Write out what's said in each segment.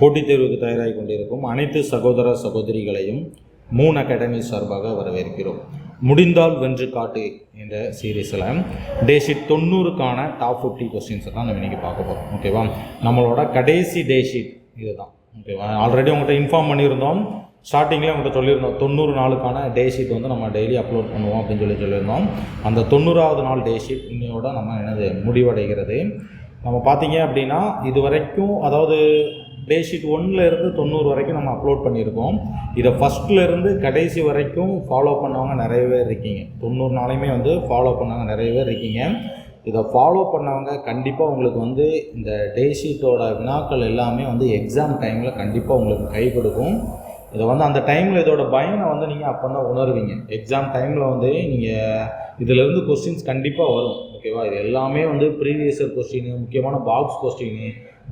போட்டித் தேர்வுக்கு தயாராகி கொண்டிருக்கும் அனைத்து சகோதர சகோதரிகளையும் மூன் அகாடமி சார்பாக வரவேற்கிறோம். முடிந்தால் வென்று காட்டு என்ற சீரீஸில் டேஷீட் தொண்ணூறுக்கான டாப் ஃபிஃப்டி கொஸ்டின்ஸை தான் நம்ம இன்றைக்கி பார்க்க போகிறோம் ஓகேவா நம்மளோட கடைசி டேஷீட் இதுதான். ஓகேவா ஆல்ரெடி உங்கள்கிட்ட இன்ஃபார்ம் பண்ணியிருந்தோம். ஸ்டார்டிங்கில் உங்கள்கிட்ட சொல்லியிருந்தோம். தொண்ணூறு நாளுக்கான டே ஷீட் வந்து நம்ம டெய்லி அப்லோட் பண்ணுவோம் அப்படின்னு சொல்லி சொல்லியிருந்தோம். அந்த தொண்ணூறாவது நாள் டே ஷீட் இன்னையோட நம்ம என்னது முடிவடைகிறது. நம்ம பார்த்தீங்க அப்படின்னா இது வரைக்கும் அதாவது டே ஷீட் ஒன்ல தொண்ணூறு வரைக்கும் நம்ம அப்லோட் பண்ணியிருக்கோம். இதை ஃபஸ்ட்டில் கடைசி வரைக்கும் ஃபாலோ பண்ணவங்க நிறைய பேர் இருக்கீங்க. தொண்ணூறு நாளையுமே வந்து ஃபாலோ பண்ணவங்க நிறைய பேர் இருக்கீங்க. இதை ஃபாலோ பண்ணவங்க கண்டிப்பாக உங்களுக்கு வந்து இந்த டே ஷீட்டோட வினாக்கள் எல்லாமே வந்து எக்ஸாம் டைமில் கண்டிப்பாக உங்களுக்கு கை கொடுக்கும் இதை வந்து அந்த டைமில் இதோட பயனை வந்து நீங்கள் அப்போ தான் உணர்வீங்க எக்ஸாம் டைமில் வந்து நீங்கள் இதிலேருந்து கொஸ்டின்ஸ் கண்டிப்பாக வரும். ஓகேவா இது எல்லாமே வந்து ப்ரீவியஸ் இயர் கொஸ்டின் முக்கியமான box question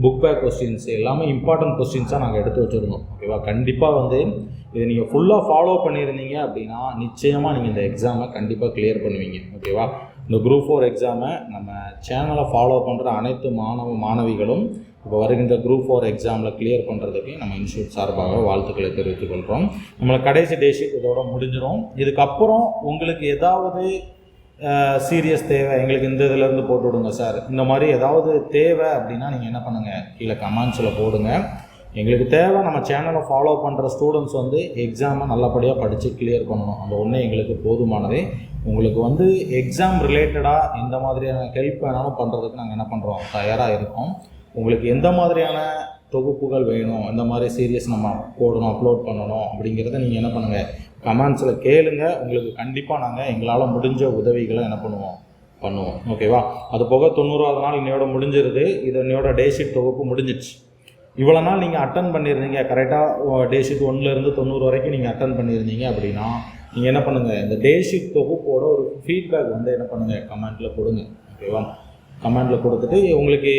book back questions எல்லாமே இம்பார்ட்டன்ட் கொஸ்டின்ஸாக நாங்கள் எடுத்து வச்சுருந்தோம். ஓகேவா கண்டிப்பாக வந்து இதை நீங்கள் ஃபுல்லாக ஃபாலோ பண்ணியிருந்தீங்க அப்படின்னா நிச்சயமாக நீங்கள் இந்த எக்ஸாமை கண்டிப்பாக கிளியர் பண்ணுவீங்க. ஓகேவா இந்த குரூப் ஃபோர் எக்ஸாமை நம்ம சேனலை ஃபாலோ பண்ணுற அனைத்து மாணவ மாணவிகளும் இப்போ வருகின்ற குரூப் ஃபோர் எக்ஸாமில் கிளியர் பண்ணுறதுக்கு நம்ம இன்ஸ்டியூட் சார்பாக வாழ்த்துக்களை தெரிவித்துக் கொள்கிறோம் நம்மளை கடைசி டேஷீட் இதோட முடிஞ்சிடும் இதுக்கப்புறம் உங்களுக்கு ஏதாவது சீரியஸ் தேவை. எங்களுக்கு இந்த இதுலேருந்து போட்டு விடுங்க சார் இந்த மாதிரி ஏதாவது தேவை அப்படின்னா நீங்கள் என்ன பண்ணுங்கள் கீழே கமெண்ட்ஸில் போடுங்க. எங்களுக்கு தேவை நம்ம சேனலை ஃபாலோ பண்ணுற ஸ்டூடெண்ட்ஸ் வந்து எக்ஸாமை நல்லபடியாக படித்து கிளியர் பண்ணணும். அந்த ஒன்று எங்களுக்கு போதுமானது. உங்களுக்கு வந்து எக்ஸாம் ரிலேட்டடாக எந்த மாதிரியான ஹெல்ப் வேணாலும் பண்ணுறதுக்கு நாங்கள் என்ன பண்ணுறோம் தயாராக இருக்கோம். உங்களுக்கு எந்த மாதிரியான தொகுப்புகள் வேணும்? இந்த மாதிரி சீரியஸ் நம்ம போடணும் அப்லோட் பண்ணணும் அப்படிங்கிறத நீங்கள் என்ன பண்ணுங்கள் கமெண்ட்ஸில் கேளுங்க. உங்களுக்கு கண்டிப்பாக நாங்கள் எங்களால் முடிஞ்ச உதவிகளை என்ன பண்ணுவோம்? பண்ணுவோம். ஓகேவா? அது போக தொண்ணூறாவது நாள் இன்னையோட முடிஞ்சிருது. இது இன்னையோட டே ஷீட் தொகுப்பு முடிஞ்சிச்சு இவ்வளோ நாள் நீங்கள் அட்டன் பண்ணியிருந்தீங்க. கரெக்டாக டே ஷீட் ஒன்றுலேருந்து தொண்ணூறு வரைக்கும் நீங்கள் அட்டன் பண்ணியிருந்தீங்க அப்படின்னா நீங்கள் என்ன பண்ணுங்கள் இந்த டே ஷீட் தொகுப்போட ஒரு ஃபீட்பேக் வந்து என்ன பண்ணுங்கள் கமெண்ட்டில் கொடுங்க. ஓகேவா? கமெண்ட்டில் கொடுத்துட்டு உங்களுக்கு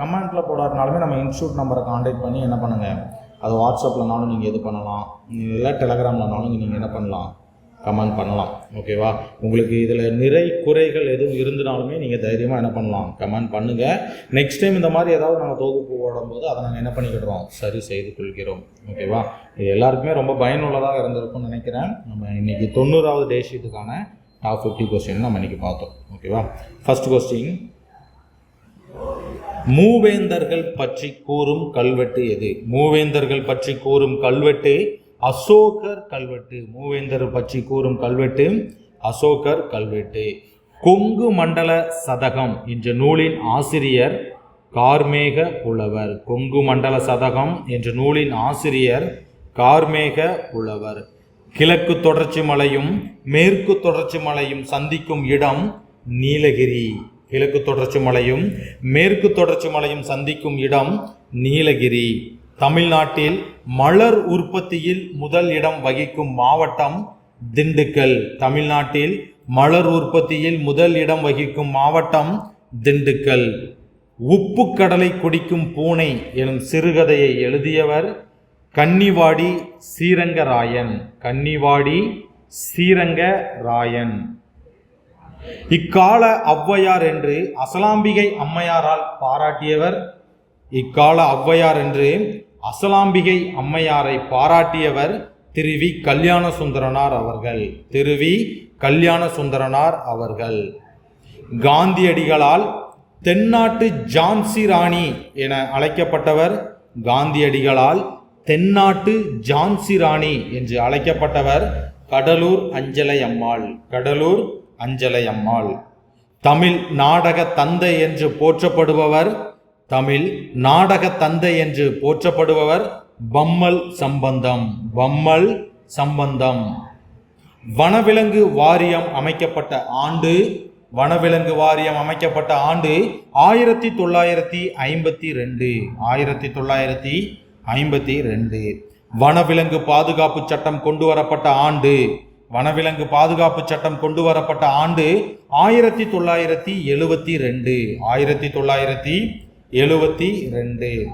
கமெண்ட்டில் போடாதனாலுமே நம்ம இன்ஸ்டியூட் நம்பரை காண்டாக்ட் பண்ணி என்ன பண்ணுங்கள் அது வாட்ஸ்அப்லனாலும் நீங்கள் இது பண்ணலாம்? இல்லை டெலகிராம்லனாலும் நீங்கள் என்ன பண்ணலாம்? கமெண்ட் பண்ணலாம். ஓகேவா? உங்களுக்கு இதில் நிறை குறைகள் எதுவும் இருந்தாலுமே நீங்கள் தைரியமாக என்ன பண்ணலாம்? கமெண்ட் பண்ணுங்கள் நெக்ஸ்ட் டைம் இந்த மாதிரி ஏதாவது நாங்கள் தொகுப்பு போடும்போது அதை நாங்கள் என்ன பண்ணிக்கிடுறோம்? சரி செய்து கொள்கிறோம். ஓகேவா? இது எல்லாருக்குமே ரொம்ப பயனுள்ளதாக இருந்திருக்கும்னு நினைக்கிறேன். நம்ம இன்றைக்கி தொண்ணூறாவது டே ஷீட்டுக்கான டாப் ஃபிஃப்டி கொஸ்டின் நம்ம இன்றைக்கி பார்த்தோம். ஓகேவா? ஃபர்ஸ்ட் கொஸ்டின் மூவேந்தர்கள் பற்றி கூறும் கல்வெட்டு எது? மூவேந்தர்கள் பற்றி கூறும் கல்வெட்டு அசோகர் கல்வெட்டு. மூவேந்தர் பற்றி கூறும் கல்வெட்டு அசோகர் கல்வெட்டு. கொங்கு மண்டல சதகம் என்ற நூலின் ஆசிரியர் கார்மேக புலவர். கொங்கு மண்டல சதகம் என்ற நூலின் ஆசிரியர் கார்மேக புலவர். கிழக்கு தொடர்ச்சி மலையும் மேற்கு தொடர்ச்சி மலையும் சந்திக்கும் இடம் நீலகிரி. கிழக்கு தொடர்ச்சி மலையும் மேற்கு தொடர்ச்சி மலையும் சந்திக்கும் இடம் நீலகிரி. தமிழ்நாட்டில் மலர் உற்பத்தியில் முதல் இடம் வகிக்கும் மாவட்டம் திண்டுக்கல். தமிழ்நாட்டில் மலர் உற்பத்தியில் முதல் இடம் வகிக்கும் மாவட்டம் திண்டுக்கல். உப்பு கடலை குடிக்கும் பூனை எனும் சிறுகதையை எழுதியவர் கன்னிவாடி ஸ்ரீரங்கராயன் கன்னிவாடி ஸ்ரீரங்கராயன் இக்கால ஔவையார் என்று அசலாம்பிகை அம்மையாரால் பாராட்டியவர். இக்கால ஔவையார் என்று அசலாம்பிகை அம்மையாரை பாராட்டியவர் திருவி கல்யாண சுந்தரனார் அவர்கள். திருவி கல்யாண சுந்தரனார் அவர்கள். காந்தியடிகளால் தென்னாட்டு ஜான்சி ராணி என அழைக்கப்பட்டவர். காந்தியடிகளால் தென்னாட்டு ஜான்சி ராணி என்று அழைக்கப்பட்டவர். கடலூர் அஞ்சலை அம்மாள். கடலூர் அஞ்சலை அம்மாள். தமிழ் நாடக தந்தை என்று போற்றப்படுபவர் தமிழ் நாடக தந்தை என்று போற்றப்படுபவர் பம்மல் சம்பந்தம் பம்மல் சம்பந்தம். வனவிலங்கு வாரியம் அமைக்கப்பட்ட ஆண்டு வனவிலங்கு வாரியம் அமைக்கப்பட்ட ஆண்டு ஆயிரத்தி தொள்ளாயிரத்தி ஐம்பத்தி ரெண்டு ஆயிரத்தி தொள்ளாயிரத்தி ஐம்பத்தி ரெண்டு. வனவிலங்கு பாதுகாப்பு சட்டம் கொண்டு வரப்பட்ட ஆண்டு வனவிலங்கு பாதுகாப்பு சட்டம் கொண்டு வரப்பட்ட ஆண்டு ஆயிரத்தி தொள்ளாயிரத்தி எழுபத்தி ரெண்டு. ஆயிரத்தி தொள்ளாயிரத்தி எழுபத்தி ரெண்டு.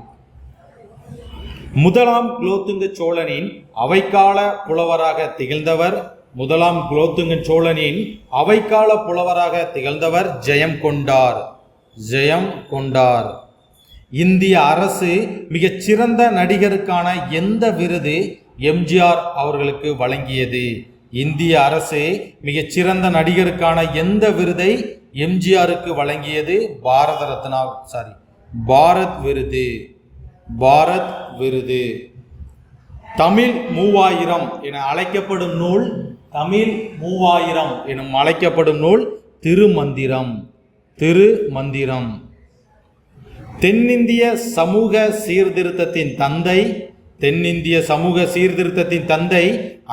முதலாம் குலோத்துங்க சோழனின் அவைக்கால புலவராக திகழ்ந்தவர் முதலாம் குலோத்துங்க சோழனின் அவைக்கால புலவராக திகழ்ந்தவர் ஜெயம் கொண்டார். ஜெயம் கொண்டார். இந்திய அரசு மிகச் சிறந்த நடிகருக்கான எந்த விருது எம்ஜிஆர் அவர்களுக்கு வழங்கியது? இந்திய அரசு மிகச்சிறந்த நடிகருக்கான எந்த விருதை எம்ஜிஆருக்கு வழங்கியது? பாரத ரத்னா சாரி பாரத் விருது பாரத் விருது. தமிழ் மூவாயிரம் என அழைக்கப்படும் நூல் தமிழ் மூவாயிரம் எனும் அழைக்கப்படும் நூல் திருமந்திரம் திருமந்திரம். தென்னிந்திய சமூக சீர்திருத்தத்தின் தந்தை தென்னிந்திய சமூக சீர்திருத்தத்தின் தந்தை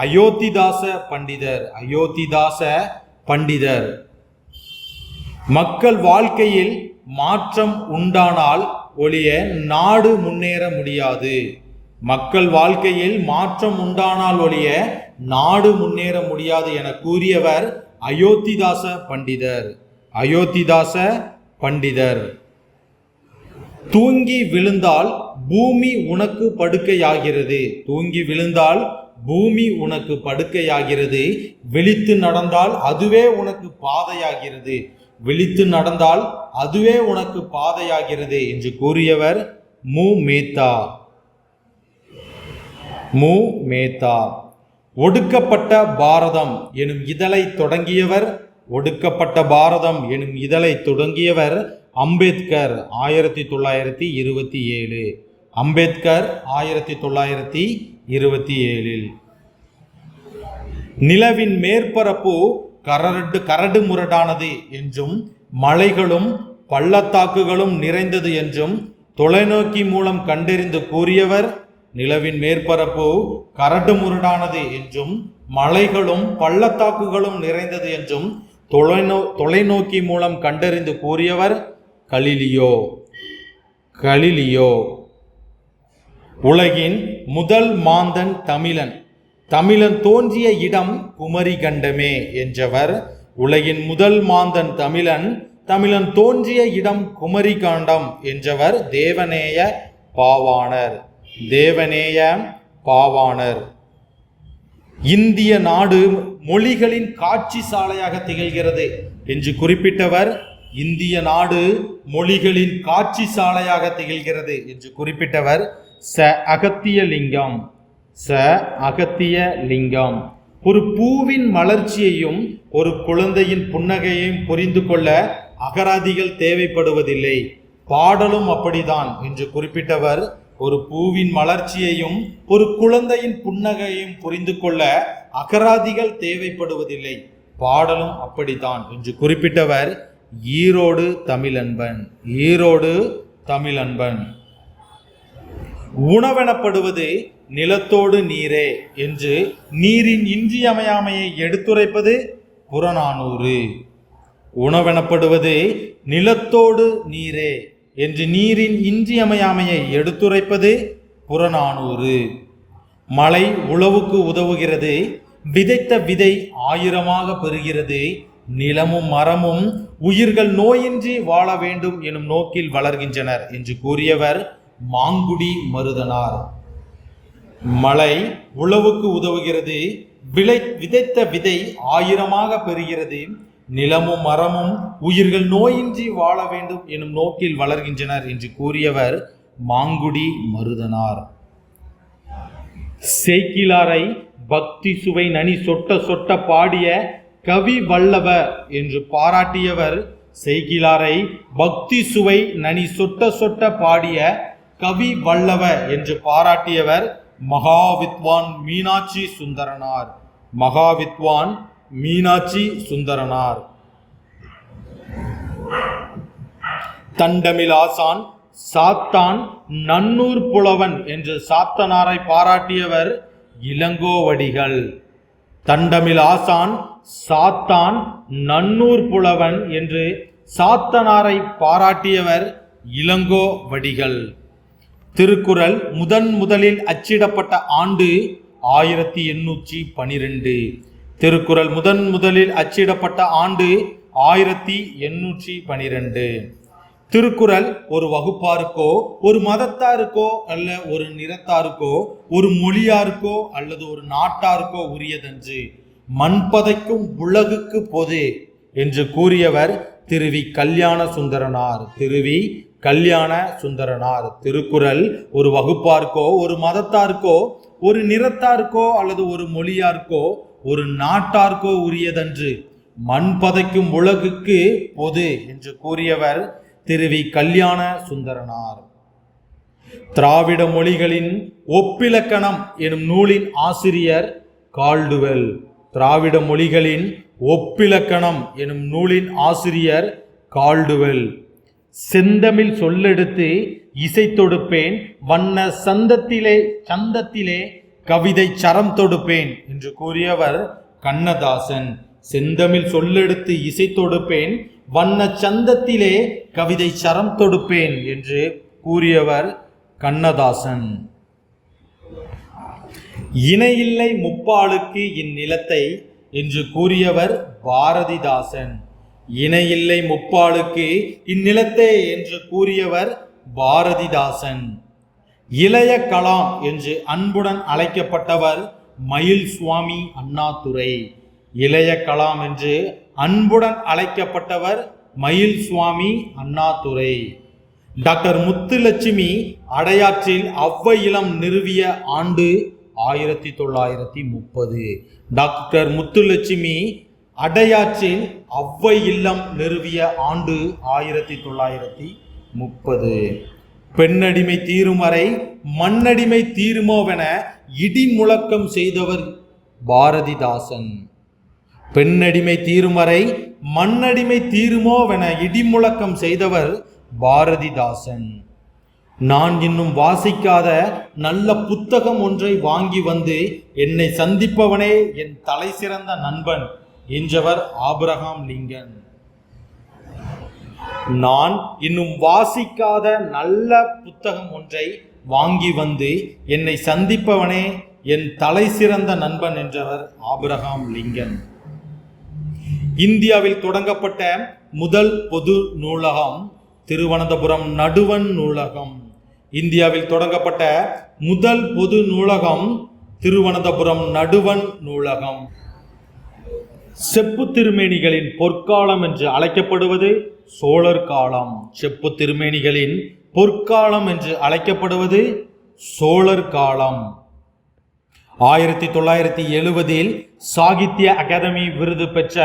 அயோத்திதாச பண்டிதர் அயோத்திதாச பண்டிதர். மக்கள் வாழ்க்கையில் மாற்றம் உண்டானால் ஒழிய நாடு முன்னேற முடியாது. மக்கள் வாழ்க்கையில் மாற்றம் உண்டானால் ஒழிய நாடு முன்னேற முடியாது என கூறியவர் அயோத்திதாச பண்டிதர் அயோத்திதாச பண்டிதர். தூங்கி விழுந்தால் பூமி உனக்கு படுக்கையாகிறது. தூங்கி விழுந்தால் பூமி உனக்கு படுக்கையாகிறது. விழித்து நடந்தால் அதுவே உனக்கு பாதையாகிறது. விழித்து நடந்தால் அதுவே உனக்கு பாதையாகிறது என்று கூறியவர் மு. மேத்தா. மு. மேத்தா. ஒடுக்கப்பட்ட பாரதம் எனும் இதழை தொடங்கியவர் ஒடுக்கப்பட்ட பாரதம் எனும் இதழை தொடங்கியவர் அம்பேத்கர் ஆயிரத்தி தொள்ளாயிரத்தி இருபத்தி ஏழு. அம்பேத்கர் ஆயிரத்தி தொள்ளாயிரத்தி இருபத்தி ஏழில். நிலவின் மேற்பரப்பு கரடு கரடு முரடானது என்றும் மலைகளும் பள்ளத்தாக்குகளும் நிறைந்தது என்றும் தொலைநோக்கி மூலம் கண்டறிந்து கூறியவர் நிலவின் மேற்பரப்பு கரடு முரடானது என்றும் மலைகளும் பள்ளத்தாக்குகளும் நிறைந்தது என்றும் தொலைநோ தொலைநோக்கி மூலம் கண்டறிந்து கூறியவர் கலிலியோ கலிலியோ. உலகின் முதல் மாந்தன் தமிழன். தமிழன் தோன்றிய இடம் குமரி கண்டமே என்றவர். உலகின் முதல் மாந்தன் தமிழன். தமிழன் தோன்றிய இடம் குமரி காண்டம் என்றவர். தேவநேய பாவாணர். தேவநேய பாவாணர். இந்திய நாடு மொழிகளின் காட்சி சாலையாக திகழ்கிறது என்று குறிப்பிட்டவர். இந்திய நாடு மொழிகளின் காட்சி சாலையாக திகழ்கிறது என்று குறிப்பிட்டவர் ச அகத்திய லிங்கம். ச அகத்திய லிங்கம். ஒரு பூவின் மலர்ச்சியையும் ஒரு குழந்தையின் புன்னகையையும் புரிந்து கொள்ள அகராதிகள் தேவைப்படுவதில்லை. பாடலும் அப்படிதான் என்று குறிப்பிட்டவர் ஒரு பூவின் மலர்ச்சியையும் ஒரு குழந்தையின் புன்னகையையும் புரிந்து கொள்ள அகராதிகள் தேவைப்படுவதில்லை. பாடலும் அப்படித்தான் என்று குறிப்பிட்டவர் ஈரோடு தமிழன்பன் ஈரோடு தமிழன்பன். உணவெனப்படுவது நிலத்தோடு நீரே என்று நீரின் இன்றியமையாமையை எடுத்துரைப்பது புறநானூறு. உணவெனப்படுவது நிலத்தோடு நீரே என்று நீரின் இன்றியமையாமையை எடுத்துரைப்பது புறநானூறு. மழை உழவுக்கு உதவுகிறது விதைத்த விதை ஆயிரமாக பெறுகிறது நிலமும் மரமும் உயிர்கள் நோயின்றி வாழ வேண்டும் எனும் நோக்கில் வளர்கின்றனர் என்று கூறியவர் மாங்குடி மருதனார். மழை உழவுக்கு உதவுகிறது விளை விதைத்த விதை ஆயிரமாக பெறுகிறது நிலமும் மரமும் உயிர்கள் நோயின்றி வாழ வேண்டும் எனும் நோக்கில் வளர்கின்றனர் என்று கூறியவர் மாங்குடி மருதனார். சேக்கிலாரை பக்தி சுவை நனி சொட்ட சொட்ட பாடிய கவி வல்லவ என்று பாராட்டியவர் செய்கிலாரை பக்தி சுவை நனி சொட்ட சொட்ட பாடிய கவி வல்லவ என்று பாராட்டியவர் மகாவித்வான் மீனாட்சி சுந்தரனார். மகாவித்வான் மீனாட்சி சுந்தரனார். தண்டமிலாசான் சாத்தான் நன்னூர் புலவன் என்று சாத்தனாரை பாராட்டியவர் இளங்கோவடிகள். தண்டமில் ஆசான் சாத்தான் நன்னூர் புலவன் என்று சாத்தனாரை பாராட்டியவர் இளங்கோ வடிகள். திருக்குறள் முதன் முதலில் அச்சிடப்பட்ட ஆண்டு ஆயிரத்தி எண்ணூற்றி பனிரெண்டு. திருக்குறள் முதன் முதலில் அச்சிடப்பட்ட ஆண்டு ஆயிரத்தி எண்ணூற்றி பனிரெண்டு. திருக்குறள் ஒரு வகுப்பாருக்கோ ஒரு மதத்தாருக்கோ அல்ல ஒரு நிறத்தாருக்கோ ஒரு மொழியாருக்கோ அல்லது ஒரு நாட்டாருக்கோ உரியதன்று. மண்பதைக்கும் உலகுக்கு பொது என்று கூறியவர் திருவி கல்யாண சுந்தரனார் திருவி கல்யாண சுந்தரனார் திருக்குறள் ஒரு வகுப்பார்க்கோ ஒரு மதத்தார்க்கோ ஒரு நிறத்தாருக்கோ அல்லது ஒரு மொழியாருக்கோ ஒரு நாட்டார்க்கோ உரியதன்று. மண் பதைக்கும் உலகுக்கு பொது என்று கூறியவர் திருவி கல்யாண சுந்தரனார். திராவிட மொழிகளின் ஒப்பிலக்கணம் எனும் நூலின் ஆசிரியர் கால்டுவெல். திராவிட மொழிகளின் ஒப்பிலக்கணம் எனும் நூலின் ஆசிரியர் கால்டுவெல். செந்தமிழ் சொல்லெடுத்து இசை தொடுப்பேன் வண்ண சந்தத்திலே சந்தத்திலே கவிதை சரம் தொடுப்பேன் என்று கூறியவர் கண்ணதாசன். செந்தமிழ் சொல்லெடுத்து இசை தொடுப்பேன் வண்ண சந்தத்திலே கவிதை சரம் தொடுப்பேன் என்று கூறியவர் கண்ணதாசன். இணையில்லை முப்பாளுக்கு இந்நிலத்தை என்று கூறியவர் பாரதிதாசன். இணையில்லை முப்பாளுக்கு இந்நிலத்தை என்று கூறியவர் பாரதிதாசன். இளைய கலாம் என்று அன்புடன் அழைக்கப்பட்டவர் மயில் சுவாமி அண்ணாதுரை. இளைய கலாம் என்று அன்புடன் அழைக்கப்பட்டவர் மயில் சுவாமி அண்ணாதுரை. டாக்டர் முத்துலட்சுமி அடையாற்றில் ஔவை இளம் நிறுவிய ஆண்டு ஆயிரத்தி தொள்ளாயிரத்தி முப்பது. டாக்டர் முத்துலட்சுமி அடையாற்றில் ஔவை இல்லம் நிறுவிய ஆண்டு ஆயிரத்தி தொள்ளாயிரத்தி முப்பது. பெண்ணடிமை தீரும் வரை மண்ணடிமை தீருமோவென இடி முழக்கம் செய்தவர் பாரதிதாசன். பெண்ணடிமை தீரும் வரை மண்ணடிமை தீருமோவென இடிமுழக்கம் செய்தவர் பாரதிதாசன். நான் இன்னும் வாசிக்காத நல்ல புத்தகம் ஒன்றை வாங்கி வந்து என்னை சந்திப்பவனே என் தலை சிறந்த நண்பன் என்றவர் ஆபிரகாம் லிங்கன். நான் இன்னும் வாசிக்காத நல்ல புத்தகம் ஒன்றை வாங்கி வந்து என்னை சந்திப்பவனே என் தலை சிறந்த நண்பன் என்றவர் ஆபிரகாம் லிங்கன். இந்தியாவில் தொடங்கப்பட்ட முதல் பொது நூலகம் திருவனந்தபுரம் நடுவன் நூலகம். இந்தியாவில் தொடங்கப்பட்ட முதல் பொது நூலகம் திருவனந்தபுரம் நடுவன் நூலகம். செப்பு திருமேனிகளின் பொற்காலம் என்று அழைக்கப்படுவது சோழர் காலம். செப்பு திருமேனிகளின் பொற்காலம் என்று அழைக்கப்படுவது சோழர் காலம். ஆயிரத்தி தொள்ளாயிரத்தி எழுபதில் சாகித்ய அகாதமி விருது பெற்ற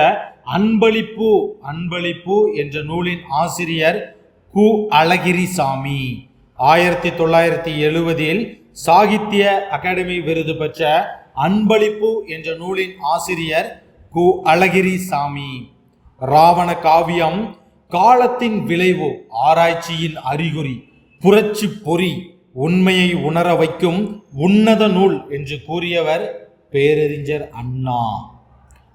அன்பளிப்பு அன்பளிப்பு என்ற நூலின் ஆசிரியர் கு. அழகிரிசாமி. ஆயிரத்தி தொள்ளாயிரத்தி எழுபதில் சாகித்ய அகாடமி விருது பெற்ற அன்பளிப்பு என்ற நூலின் ஆசிரியர் கு. அழகிரிசாமி. ராவண காவியம் காலத்தின் விளைவு ஆராய்ச்சியின் அறிகுறி புரட்சி பொறி உண்மையை உணர வைக்கும் உன்னத நூல் என்று கூறியவர் பேரறிஞர் அண்ணா.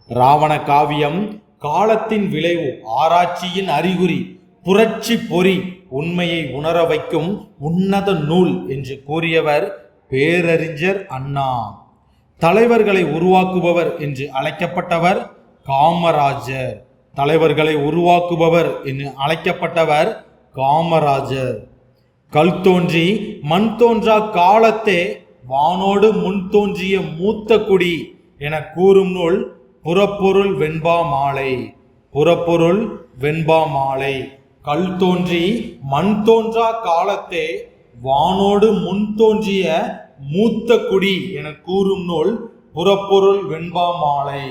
ராவண காவியம் காலத்தின் விளைவு ஆராய்ச்சியின் அறிகுறி புரட்சி பொறி உண்மையை உணர வைக்கும் உன்னத நூல் என்று கூறியவர் பேரறிஞர் அண்ணா. தலைவர்களை உருவாக்குபவர் என்று அழைக்கப்பட்டவர் காமராஜர். தலைவர்களை உருவாக்குபவர் என்று அழைக்கப்பட்டவர் காமராஜர். கல் தோன்றி மண் தோன்றா காலத்தே வானோடு முன் தோன்றிய மூத்த குடி என கூறும் நூல் புறப்பொருள் வெண்பா மாலை. புறப்பொருள் வெண்பா மாலை. கல் தோன்றி மண் தோன்றா காலத்தே வானோடு முன் தோன்றிய மூத்த குடி என கூறும் நூல் புறப்பொருள் வெண்பா மாலை.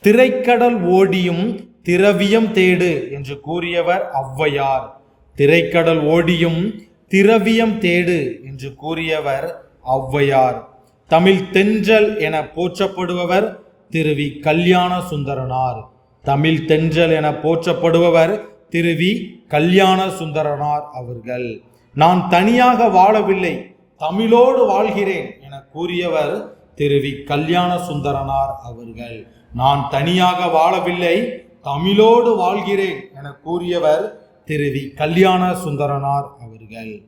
திரைக்கடல் ஓடியும் திரவியம் தேடு என்று கூறியவர் ஔவையார். திரைக்கடல் ஓடியும் திரவியம் தேடு என்று கூறியவர் ஔவையார். தமிழ் தென்றல் என போற்றப்படுபவர் திருவி கல்யாண சுந்தரனார். தமிழ் தென்றல் என போற்றப்படுபவர் திருவி கல்யாண சுந்தரனார் அவர்கள். நான் தனியாக வாழவில்லை தமிழோடு வாழ்கிறேன் என கூறியவர் திருவி கல்யாண சுந்தரனார் அவர்கள். நான் தனியாக வாழவில்லை தமிழோடு வாழ்கிறேன் என கூறியவர் திருவி கல்யாண சுந்தரனார் அவர்கள்.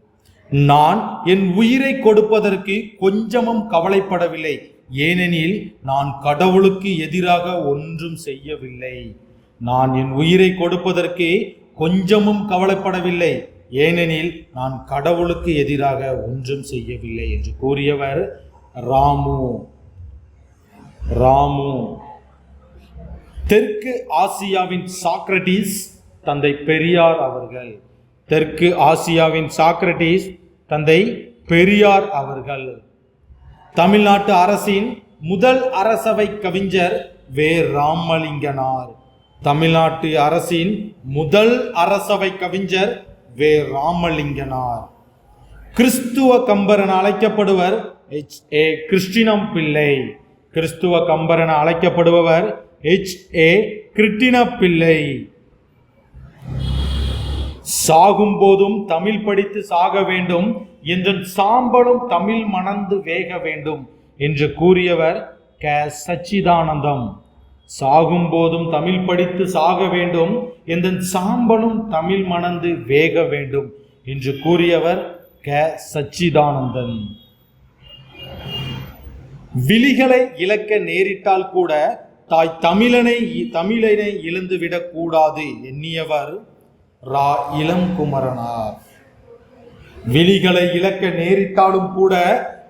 நான் என் உயிரை கொடுப்பதற்கு கொஞ்சமும் கவலைப்படவில்லை. ஏனெனில் நான் கடவுளுக்கு எதிராக ஒன்றும் செய்யவில்லை. நான் என் உயிரை கொடுப்பதற்கு கொஞ்சமும் கவலைப்படவில்லை. ஏனெனில் நான் கடவுளுக்கு எதிராக ஒன்றும் செய்யவில்லை என்று கூறியவர் ராமு. ராமு. தெற்கு ஆசியாவின் சாக்ரட்டிஸ் தந்தை பெரியார் அவர்கள். தெற்கு ஆசியாவின் சாக்ரட்டிஸ் தந்தை பெரியார் அவர்கள். தமிழ்நாட்டு அரசின் முதல் அரசவை கவிஞர் வே. ராமலிங்கனார். தமிழ்நாட்டு அரசின் முதல் அரசவை கவிஞர் வே. ராமலிங்கனார். கிறிஸ்துவ கம்பர் என அழைக்கப்படுவர் எச். ஏ. கிறிஸ்டினம் பிள்ளை. கிறிஸ்துவ கம்பர் என அழைக்கப்படுபவர் எச். ஏ. கிருட்டின பிள்ளை சாகும் போதும் தமிழ் படித்து சாக வேண்டும். என்ற சாம்பலும் தமிழ் மணந்து வேக வேண்டும் என்று கூறியவர் க. சச்சிதானந்தம். சாகும் போதும் தமிழ் படித்து சாக வேண்டும். என்ற சாம்பலும் தமிழ் மணந்து வேக வேண்டும் என்று கூறியவர் க. சச்சிதானந்தன் விழிகளை இழக்க நேரிட்டால் கூட தாய் தமிழனை தமிழனை இழந்துவிடக் கூடாது எண்ணியவர் ரா இளங்குமரனார் விழிகளை இழக்க நேரிட்டாலும் கூட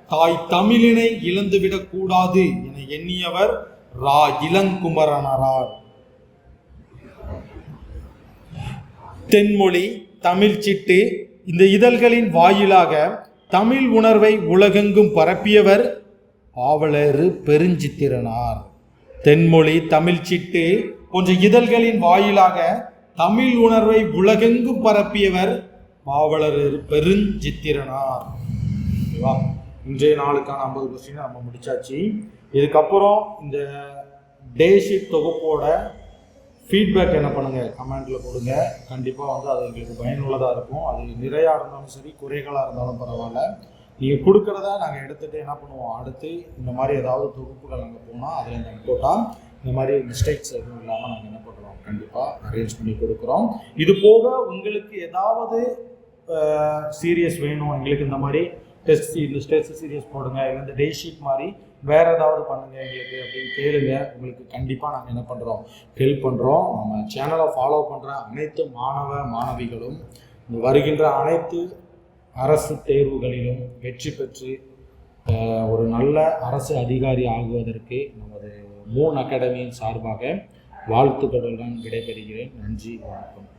தாய் தமிழினை இழந்துவிடக் கூடாது என எண்ணியவர் ரா இளங்குமரனார் தென்மொழி தமிழ் சிட்டு இந்த இதழ்களின் வாயிலாக தமிழ் உணர்வை உலகெங்கும் பரப்பியவர் பாவலரு பெருஞ்சித்திரனார். தென்மொழி தமிழ் சிட்டு போன்ற இதழ்களின் வாயிலாக தமிழ் உணர்வை உலகெங்கும் பரப்பியவர் பாவலர் பெருஞ்சித்திரனார். இன்றைய நாளுக்கான ஐம்பது கொஸ்டின் நம்ம முடிச்சாச்சு. இதுக்கப்புறம் இந்த டே ஷீட் தொகுப்போட ஃபீட்பேக் என்ன பண்ணுங்கள் கமெண்ட்டில் கொடுங்க கண்டிப்பாக வந்து அது எங்களுக்கு பயனுள்ளதாக இருக்கும். அது நிறையா இருந்தாலும் சரி குறைகளாக இருந்தாலும் பரவாயில்ல. நீங்கள் கொடுக்குறத நாங்கள் எடுத்துகிட்டு என்ன பண்ணுவோம்? அடுத்து இந்த மாதிரி ஏதாவது தொகுப்புகள் அங்கே போனால் அதில் நாங்கள் போட்டால் இந்த மாதிரி மிஸ்டேக்ஸ் எதுவும் இல்லாமல் நாங்கள் என்ன பண்ணுறோம் கண்டிப்பாக அரேஞ்ச் பண்ணி கொடுக்குறோம். இது போக உங்களுக்கு ஏதாவது சீரியஸ் வேணும் எங்களுக்கு இந்த மாதிரி டெஸ்ட் இந்த டெஸ்ட் சீரியஸ் போடுங்க இல்லை இந்த டே ஷீட் மாதிரி வேற ஏதாவது பண்ணுங்க எங்களுக்கு அப்படின்னு கேளுங்க. உங்களுக்கு கண்டிப்பாக நாங்கள் என்ன பண்ணுறோம் ஹெல்ப் பண்ணுறோம் நம்ம சேனலை ஃபாலோ பண்ணுற அனைத்து மாணவ மாணவிகளும் வருகின்ற அனைத்து அரசு தேர்வுகளிலும் வெற்றி பெற்று ஒரு நல்ல அரசு அதிகாரி ஆகுவதற்கு நமது மூன் அகாடமியின் சார்பாக வாழ்த்துக்களுடன் விடைபெறுகிறேன். நன்றி வணக்கம்.